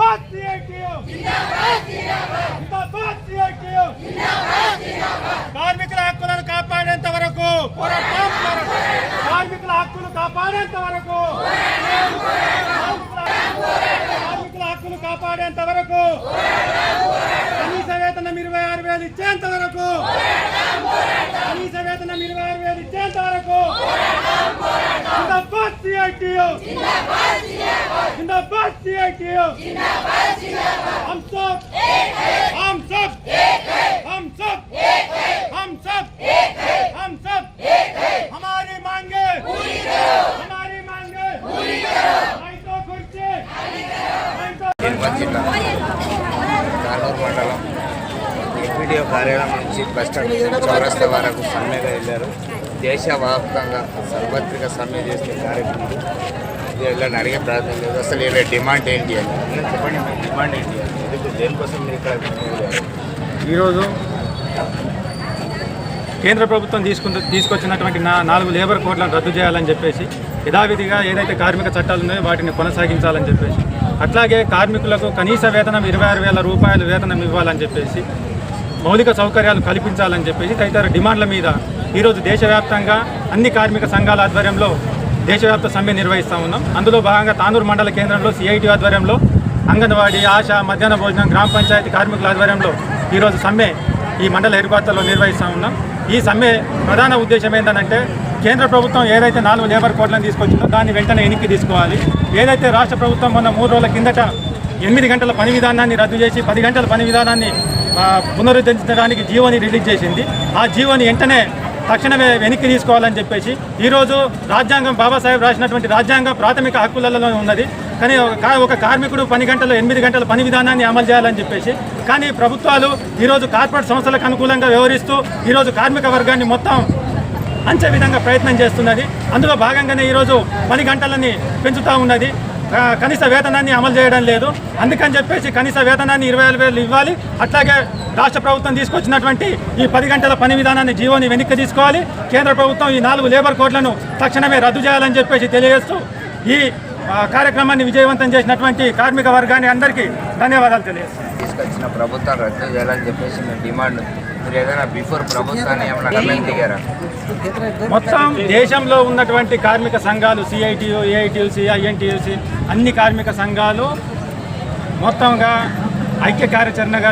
జిందాబాద్ CITU జిందాబాద్ CITU కార్మికుల హక్కులను కాపాడేంత వరకు? పోరాటం పోరాటం. కార్మికుల హక్కులు కాపాడేంత వరకు? కార్మికుల హక్కులు కాపాడేంత వరకు? ఇరవై ఆరు వేలు ఇచ్చేంత వరకు కనీస వేతనం ఇరవై ఆరు వేలు ఇచ్చేంత వరకు జిందాబాద్ సిఐటియు जिंदाबाद सीआईटीयू हम सब हम सब हम सब हम सब బస్టాండ్ నుంచి చౌరస్తా వరకు సమ్మెగా వెళ్ళారు. దేశవ్యాప్తంగా సర్వత్రిక సమ్మె చేసే కార్యక్రమం వీళ్ళని అడిగే ప్రయత్నం లేదు. అసలు వీళ్ళ డిమాండ్ ఏంటి అని. చెప్పండి మీ డిమాండ్ ఏంటి అని. ఎందుకు దేనికోసం మీరు ఇక్కడ? ఈరోజు కేంద్ర ప్రభుత్వం తీసుకున్న తీసుకొచ్చినటువంటి నా నాలుగు లేబర్ కోడ్లను రద్దు చేయాలని చెప్పేసి యథావిధిగా ఏదైతే కార్మిక చట్టాలు ఉన్నాయో వాటిని కొనసాగించాలని చెప్పేసి అట్లాగే కార్మికులకు కనీస వేతనం ఇరవై ఆరు వేల రూపాయల వేతనం ఇవ్వాలని చెప్పేసి మౌలిక సౌకర్యాలు కల్పించాలని చెప్పేసి తదితర డిమాండ్ల మీద ఈరోజు దేశవ్యాప్తంగా అన్ని కార్మిక సంఘాల ఆధ్వర్యంలో దేశవ్యాప్త సమ్మె నిర్వహిస్తూ ఉన్నాం. అందులో భాగంగా తానూరు మండల కేంద్రంలో సిఐటి ఆధ్వర్యంలో అంగన్వాడీ ఆశ మధ్యాహ్న భోజనం గ్రామ పంచాయతీ కార్మికుల ఆధ్వర్యంలో ఈరోజు సమ్మె ఈ మండల హెడ్క్వార్టర్లో నిర్వహిస్తూ ఉన్నాం. ఈ సమ్మె ప్రధాన ఉద్దేశం ఏంటంటే కేంద్ర ప్రభుత్వం ఏదైతే నాలుగు లేబర్ కోడ్లను తీసుకొచ్చిందో దాన్ని వెంటనే వెనక్కి తీసుకోవాలి. ఏదైతే రాష్ట్ర ప్రభుత్వం మొన్న మూడు రోజుల కిందట ఎనిమిది గంటల పని విధానాన్ని రద్దు చేసి పది గంటల పని విధానాన్ని పునరుద్ధరించడానికి జీవోని రిలీజ్ చేసింది. ఆ జీవోని వెంటనే తక్షణమే వెనక్కి తీసుకోవాలని చెప్పేసి ఈరోజు రాజ్యాంగం బాబాసాహెబ్ రాసినటువంటి రాజ్యాంగ ప్రాథమిక హక్కులలో ఉన్నది. కానీ ఒక ఒక కార్మికుడు పని గంటలు ఎనిమిది గంటల పని విధానాన్ని అమలు చేయాలని చెప్పేసి కానీ ప్రభుత్వాలు ఈరోజు కార్పొరేట్ సంస్థలకు అనుకూలంగా వ్యవహరిస్తూ ఈరోజు కార్మిక వర్గాన్ని మొత్తం అంచే విధంగా ప్రయత్నం చేస్తున్నది. అందులో భాగంగానే ఈరోజు పని గంటలని పెంచుతూ ఉన్నది. కనీస వేతనాన్ని అమలు చేయడం లేదు. అందుకని చెప్పేసి కనీస వేతనాన్ని ఇరవై ఐదు వేలు ఇవ్వాలి. అట్లాగే రాష్ట్ర ప్రభుత్వం తీసుకొచ్చినటువంటి ఈ పది గంటల పని విధానాన్ని జీవోని వెనక్కి తీసుకోవాలి. కేంద్ర ప్రభుత్వం ఈ నాలుగు లేబర్ కోడ్లను తక్షణమే రద్దు చేయాలని చెప్పేసి తెలియజేస్తూ ఈ కార్యక్రమాన్ని విజయవంతం చేసినటువంటి కార్మిక వర్గాన్ని అందరికీ ధన్యవాదాలు తెలియజేస్తాను తీసుకొచ్చిన ప్రభుత్వం రద్దు చేయాలని చెప్పేసి మేము డిమాండ్ మీరు ఏదైనా బిఫోర్ ప్రభుత్వాన్ని ఏమైనా గమని దిగారా మొత్తం దేశంలో ఉన్నటువంటి కార్మిక సంఘాలు సిఐటియు ఏఐటియుసి ఐఎన్టీయుసి అన్ని కార్మిక సంఘాలు మొత్తంగా ఐక్య కార్యాచరణగా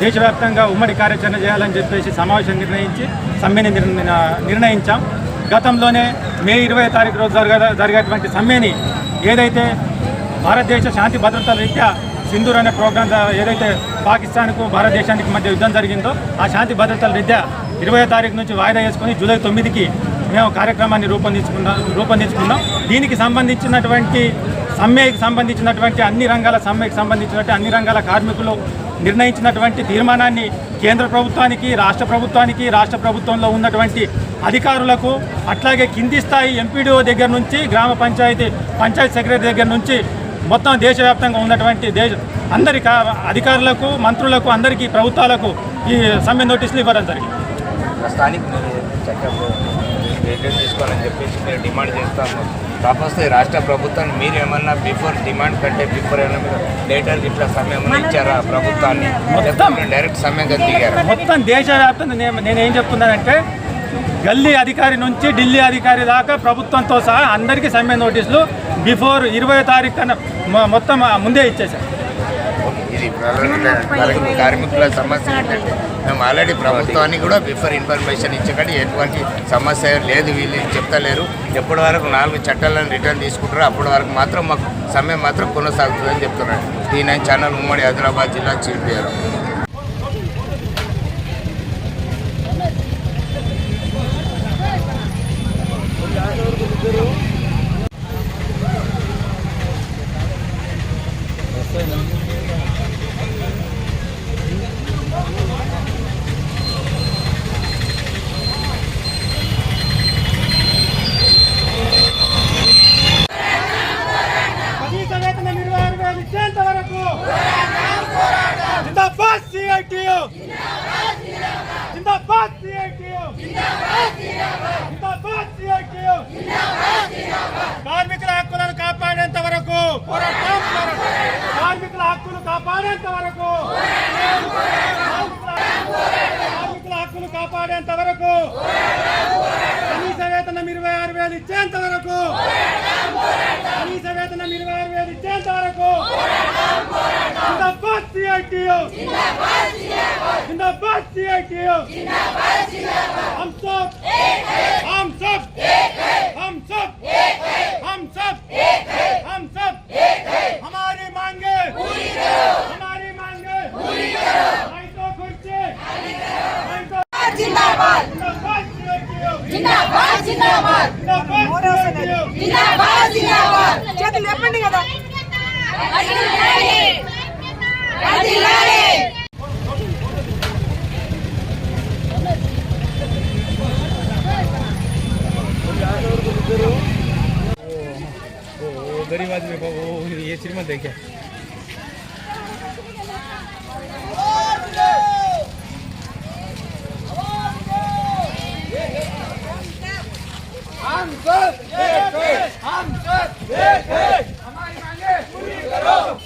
దేశవ్యాప్తంగా ఉమ్మడి కార్యాచరణ చేయాలని చెప్పేసి సమావేశం నిర్ణయించి సమ్మెని నిర్ణ- నిర్ణయించాం. గతంలోనే మే ఇరవై తారీఖు రోజు జరగ జరిగేటువంటి సమ్మెని ఏదైతే భారతదేశ శాంతి భద్రతల రీత్యా సింధూర్ అనే ప్రోగ్రాం ఏదైతే పాకిస్తాన్కు భారతదేశానికి మధ్య యుద్ధం జరిగిందో ఆ శాంతి భద్రతల రీత్యా ఇరవై తారీఖు నుంచి వాయిదా వేసుకొని జూలై తొమ్మిదికి మేము కార్యక్రమాన్ని రూపొందించుకున్నాం రూపొందించుకున్నాం. దీనికి సంబంధించినటువంటి సమ్మెకి సంబంధించినటువంటి అన్ని రంగాల సమ్మెకి సంబంధించినటువంటి అన్ని రంగాల కార్మికులు నిర్ణయించినటువంటి తీర్మానాన్ని కేంద్ర ప్రభుత్వానికి రాష్ట్ర ప్రభుత్వానికి రాష్ట్ర ప్రభుత్వంలో ఉన్నటువంటి అధికారులకు అట్లాగే కింది స్థాయి ఎంపీడీఓ దగ్గర నుంచి గ్రామ పంచాయతీ పంచాయతీ సెక్రటరీ దగ్గర నుంచి మొత్తం దేశవ్యాప్తంగా ఉన్నటువంటి దేశ అందరి అధికారులకు మంత్రులకు అందరికీ ప్రభుత్వాలకు ఈ సమ్మె నోటీసులు ఇవ్వడం జరిగింది. తీసుకోవాలని చెప్పేసి మీరు డిమాండ్ చేస్తాము కాకపోతే రాష్ట్ర ప్రభుత్వాన్ని మీరు ఏమన్నా బిఫోర్ డిమాండ్ కంటే బిఫోర్ ఏమన్నా మీరు లేటర్ ఇట్లా సమయం ఇచ్చారా ప్రభుత్వాన్ని? డైరెక్ట్ సమయంగా దిగారా? మొత్తం దేశవ్యాప్తంగా నేను నేనేం చెప్తున్నానంటే గల్లీ అధికారి నుంచి ఢిల్లీ అధికారి దాకా ప్రభుత్వంతో సహా అందరికీ సమ్మె నోటీసులు బిఫోర్ ఇరవై తారీఖు కన్నా మొత్తం ముందే ఇచ్చేసారు ఇది కార్మికుల సమస్య ఏంటంటే మేము ఆల్రెడీ ప్రభుత్వానికి కూడా బిఫోర్ ఇన్ఫర్మేషన్ ఇచ్చకండి. ఎటువంటి సమస్య లేదు వీళ్ళు చెప్తలేరు. ఎప్పటి వరకు నాలుగు చట్టాలను రిటర్న్ తీసుకుంటారో అప్పటి వరకు మాత్రం మాకు సమయం మాత్రం కొనసాగుతుందని చెప్తున్నాడు టీ నైన్ ఛానల్ ఉమ్మడి ఆదిలాబాద్ జిల్లా చీఫ్ బిఆర్ కనీస వేతనం ఇరవై ఆరు వేలు ఇచ్చేంత వరకు జిందాబాద్ సిఐటియు జిందాబాద్ సిఐటియు జిందాబాద్ సిఐటియు కార్మికుల హక్కులను కాపాడేంత వరకు పోరాటం కాపాడేంత వరకు కార్మికుల హక్కులు కాపాడేంత వరకు కనీస వేతనం ఇరవై ఆరు వేలు ఇచ్చేంత వరకు కనీస వేతనం ఇరవై ఆరు వేలు ఇచ్చేంత వరకు జిందాబాద్ సిఐటియు జిందాబాద్ సిఐటియు हम सब एक है हम सब एक है हमारी मांगे पूरी करो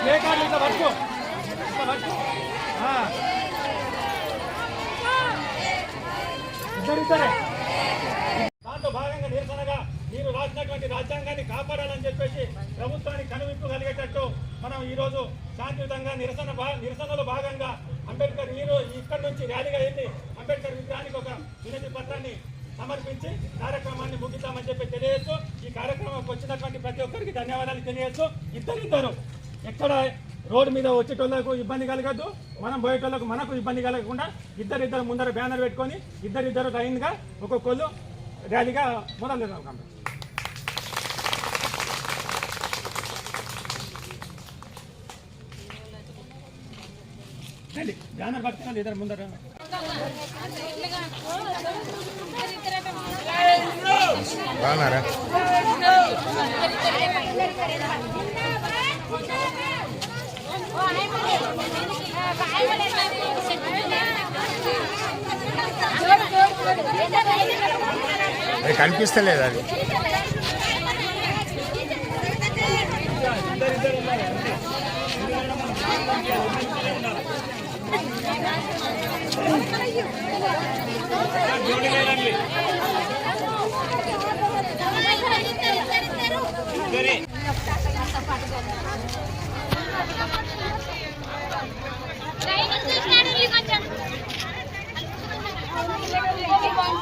ప్లే కార్డు ఇట్లా పట్టుకో ఇట్లా ఇద్దరిద్దరే దాంట్లో భాగంగా నిరసనగా మీరు రాసినటువంటి రాజ్యాంగాన్ని కాపాడాలని చెప్పేసి ప్రభుత్వానికి కనువిప్పు కలిగేటట్టు మనం ఈ రోజు శాంతియుతంగా నిరసన నిరసనలో భాగంగా అంబేద్కర్ మీరు ఇక్కడి నుంచి ర్యాలీగా వెళ్ళి అంబేద్కర్ విగ్రహానికి ఒక వినతి పత్రాన్ని సమర్పించి కార్యక్రమాన్ని ముగిద్దామని చెప్పి తెలియజేస్తూ ఈ కార్యక్రమంకి వచ్చినటువంటి ప్రతి ఒక్కరికి ధన్యవాదాలు తెలియజేస్తూ ఇద్దరిద్దరు ఎక్కడ రోడ్డు మీద వచ్చేటోళ్ళకు ఇబ్బంది కలగద్దు. మనం పోయేటోళ్ళకు మనకు ఇబ్బంది కలగకుండా ఇద్దరిద్దరు ముందర బ్యానర్ పెట్టుకొని ఇద్దరిద్దరు లైన్గా ఒక్కొక్కళ్ళు ర్యాలీగా మొదలు బ్యానర్ పట్టుకోండి ఇద్దరు ముందర. బాగున్నారా? అది కనిపిస్తలేదు అది. ఇద్దరే